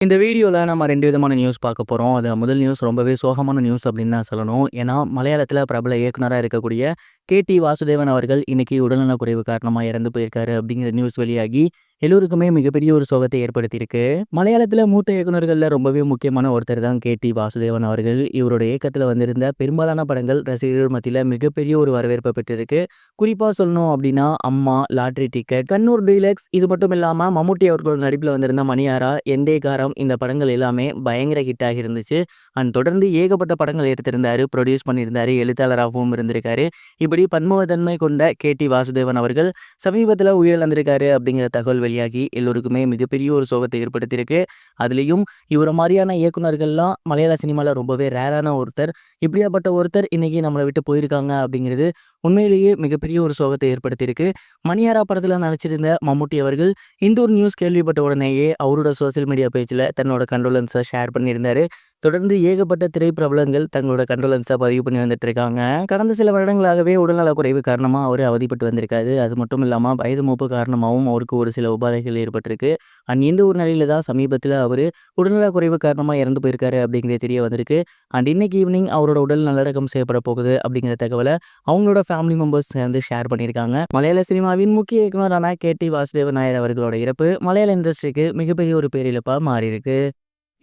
இந்த வீடியோவில் நம்ம ரெண்டு விதமான நியூஸ் பார்க்க போகிறோம் அது முதல் நியூஸ் ரொம்பவே சோகமான நியூஸ் அப்படின்னு தான் சொல்லணும். ஏன்னா மலையாளத்தில் பிரபல இயக்குனராக இருக்கக்கூடிய கேடி வாசுதேவன் அவர்கள் இன்றைக்கி உடல்நலக்குறைவு காரணமாக இறந்து போயிருக்காரு அப்படிங்கிற நியூஸ் வெளியாகி எல்லோருக்குமே மிகப்பெரிய ஒரு சோகத்தை ஏற்படுத்தியிருக்கு. மலையாளத்தில் மூத்த இயக்குனர்களில் ரொம்பவே முக்கியமான ஒருத்தர் தான் கேடி வாசுதேவன் அவர்கள். இவரோட இயக்கத்தில் வந்திருந்த பெரும்பாலான படங்கள் ரசிகர்கள் மத்தியில் மிகப்பெரிய ஒரு வரவேற்பை பெற்றிருக்கு. குறிப்பாக சொல்லணும் அப்படின்னா அம்மா லாட்ரி டிக்கெட் கண்ணூர் டீலக்ஸ் இது மட்டும் இல்லாமல் மம்முட்டி அவர்களோட நடிப்பில் வந்திருந்த மணியாரா எண்டே காரம் இந்த படங்கள் எல்லாமே பயங்கர ஹிட்டாக இருந்துச்சு. அண்ட் தொடர்ந்து ஏகப்பட்ட படங்கள் எடுத்திருந்தாரு ப்ரொடியூஸ் பண்ணியிருந்தாரு எழுத்தாளராகவும் இருந்திருக்காரு. இப்படி பன்முகத்தன்மை கொண்ட கே டி வாசுதேவன் அவர்கள் சமீபத்தில் உயிரிழந்திருக்காரு அப்படிங்கிற தகவல் வெளியாகி எல்லோருக்குமே மிகப்பெரிய ஒரு சோகத்தை ஏற்படுத்தியிருக்கு. அதுலேயும் இவரை மாதிரியான இயக்குனர்கள்லாம் மலையாள சினிமாவில் ரொம்பவே ரேரான ஒருத்தர். இப்படியாப்பட்ட ஒருத்தர் இன்னைக்கு நம்மளை விட்டு போயிருக்காங்க அப்படிங்கிறது உண்மையிலேயே மிகப்பெரிய ஒரு சோகத்தை ஏற்படுத்தியிருக்கு. மணியாரா படத்தில் நடிச்சிருந்த மம்முட்டி அவர்கள் இந்த ஒரு நியூஸ் கேள்விப்பட்ட உடனேயே அவரோட சோசியல் மீடியா பேஜில் தன்னோட கண்டோலன்ஸை ஷேர் பண்ணியிருந்தாரு. தொடர்ந்து ஏகப்பட்ட திரைப்பிரபலங்கள் தங்களோட கண்டோலன்ஸை பதிவு பண்ணி வந்துட்டு இருக்காங்க கடந்த சில வருடங்களாகவே உடல்நலக் குறைவு காரணமாக அவர் அவதிப்பட்டு வந்திருக்காரு. அது மட்டும் இல்லாமல் வயது மூப்பு காரணமாகவும் அவருக்கு ஒரு சில உபாதைகள் ஏற்பட்டிருக்கு. அண்ட் இந்த ஒரு நிலையில தான் சமீபத்தில் அவர் உடல்நல குறைவு காரணமாக இறந்து போயிருக்காரு அப்படிங்கிறது தெரிய வந்திருக்கு. அண்ட் இன்னைக்கு ஈவினிங் அவரோட உடல் நல்லடக்கம் செய்யப்பட போகுது அப்படிங்கிற தகவலை அவங்களோட ஃபேமிலி மெம்பர்ஸ் சேர்ந்து ஷேர் பண்ணியிருக்காங்க. மலையாள சினிமாவின் முக்கிய இயக்குனரான கே டி வாசுதேவ நாயர் அவர்களோட இறப்பு மலையாள இண்டஸ்ட்ரிக்கு மிகப்பெரிய ஒரு பேரிழப்பாக மாறியிருக்கு.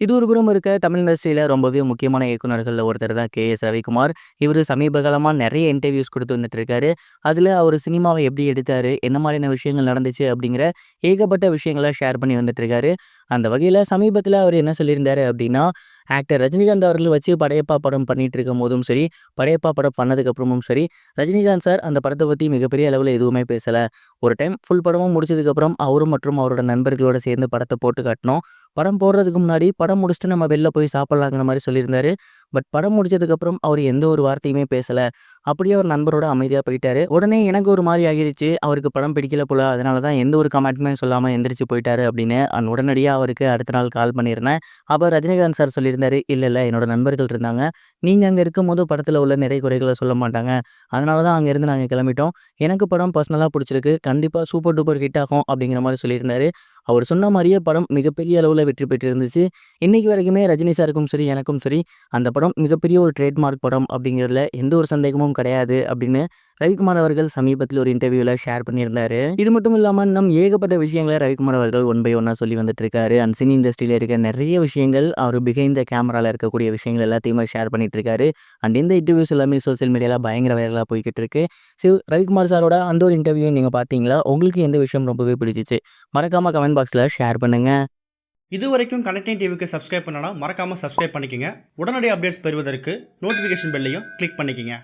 இது ஒரு புறம் இருக்க தமிழ் இண்டஸ்ட்ரியில் ரொம்பவே முக்கியமான இயக்குனர்களில் ஒருத்தர் தான் கே எஸ் ரவிக்குமார். இவர் சமீப காலமாக நிறைய இன்டர்வியூஸ் கொடுத்து வந்துட்டு இருக்காரு அதில் அவர் சினிமாவை எப்படி எடுத்தார் என்ன மாதிரியான விஷயங்கள் நடந்துச்சு அப்படிங்கிற ஏகப்பட்ட விஷயங்களை ஷேர் பண்ணி வந்துட்டு இருக்காரு அந்த வகையில் சமீபத்தில் அவர் என்ன சொல்லியிருந்தார் அப்படின்னா ஆக்டர் ரஜினிகாந்த் அவர்கள் வச்சு படையப்பா படம் பண்ணிட்டு இருக்கும் போதும் சரி படையப்பா படம் பண்ணதுக்கப்புறமும் சரி ரஜினிகாந்த் சார் அந்த படத்தை பற்றி மிகப்பெரிய அளவில் எதுவுமே பேசலை. ஒரு டைம் ஃபுல் படமும் முடிச்சதுக்கப்புறம் அவரும் மற்றும் அவரோட நண்பர்களோட சேர்ந்து படத்தை போட்டு காட்டினோம். படம் போடுறதுக்கு முன்னாடி படம் முடிச்சுட்டு நம்ம வெளில போய் சாப்பிட்லாங்கிற மாதிரி சொல்லியிருந்தாரு. பட் படம் முடிச்சதுக்கப்புறம் அவர் எந்த ஒரு வார்த்தையுமே பேசலை. அப்படியே அவர் நண்பரோட அமைதியாக போயிட்டாரு. உடனே எனக்கு ஒரு மாதிரி ஆகிடுச்சு அவருக்கு படம் பிடிக்கல போல. அதனால தான் எந்த ஒரு கமெண்ட்டுமே சொல்லாமல் எந்திரிச்சு போயிட்டாரு அப்படின்னு அண்ட் உடனடியாக அவருக்கு அடுத்த நாள் கால் பண்ணியிருந்தேன். அப்போ ரஜினிகாந்த் சார் சொல்லியிருந்தாரு இல்லை இல்லை என்னோட நண்பர்கள் இருந்தாங்க. நீங்கள் அங்கே இருக்கும்போது படத்தில் உள்ள நிறைய குறைகளை சொல்ல மாட்டாங்க. அதனால தான் அங்கேருந்து நாங்கள் கிளம்பிட்டோம். எனக்கு படம் பர்சனலாக பிடிச்சிருக்கு. கண்டிப்பாக சூப்பர் டூப்பர் ஹிட் ஆகும் அப்படிங்கிற மாதிரி சொல்லியிருந்தாரு. அவர் சொன்ன மாதிரியே படம் மிகப்பெரிய அளவில் வெற்றி பெற்றிருந்துச்சு. இன்றைக்கி வரைக்குமே ரஜினி சாருக்கும் சரி எனக்கும் சரி அந்த படம் மிகப்பெரிய ஒரு ட்ரேட்மார்க் படம் அப்படிங்கிறதுல எந்த ஒரு சந்தேகமும் கிடையாது அப்படின்னு ரவிக்குமார் அவர்கள் சமீபத்தில் ஒரு இன்டர்வியூவில் ஷேர் பண்ணியிருந்தாரு. இது மட்டும் இல்லாமல் நம் ஏகப்பட்ட விஷயங்களை ரவிக்குமார் அவர்கள் ஒன் பை ஒன்னாக சொல்லி வந்துட்டு இருக்காரு அண்ட் சினி இண்டஸ்ட்ரியில் இருக்க நிறைய விஷயங்கள் அவர் பிகைந்த கேமராவில் இருக்கக்கூடிய விஷயங்கள் எல்லாத்தையுமே ஷேர் பண்ணிட்டு இருக்காரு அண்ட் இந்த இன்டர்வியூஸ் எல்லாமே சோசியல் மீடியாவில் பயங்கர வைரலாக போய்கிட்டு இருக்கு ஸோ ரவிக்குமார் சாரோட அந்த ஒரு இன்டர்வியூ நீங்கள் பார்த்தீங்களா உங்களுக்கு எந்த விஷயம் ரொம்பவே பிடிச்சிச்சு? மறக்காமல் கமெண்ட் பாக்ஸில் ஷேர் பண்ணுங்கள் இது வரைக்கும் கனெக்டிங் டிவிக்கு சப்ஸ்கிரைப் பண்ணனா மறக்காமல் சப்ஸ்கிரைப் பண்ணிக்கங்க. உடனடி அப்டேட்ஸ் பெறுவதற்கு நோட்டிஃபிகேஷன் பெல்லையும் கிளிக் பண்ணிக்கங்க.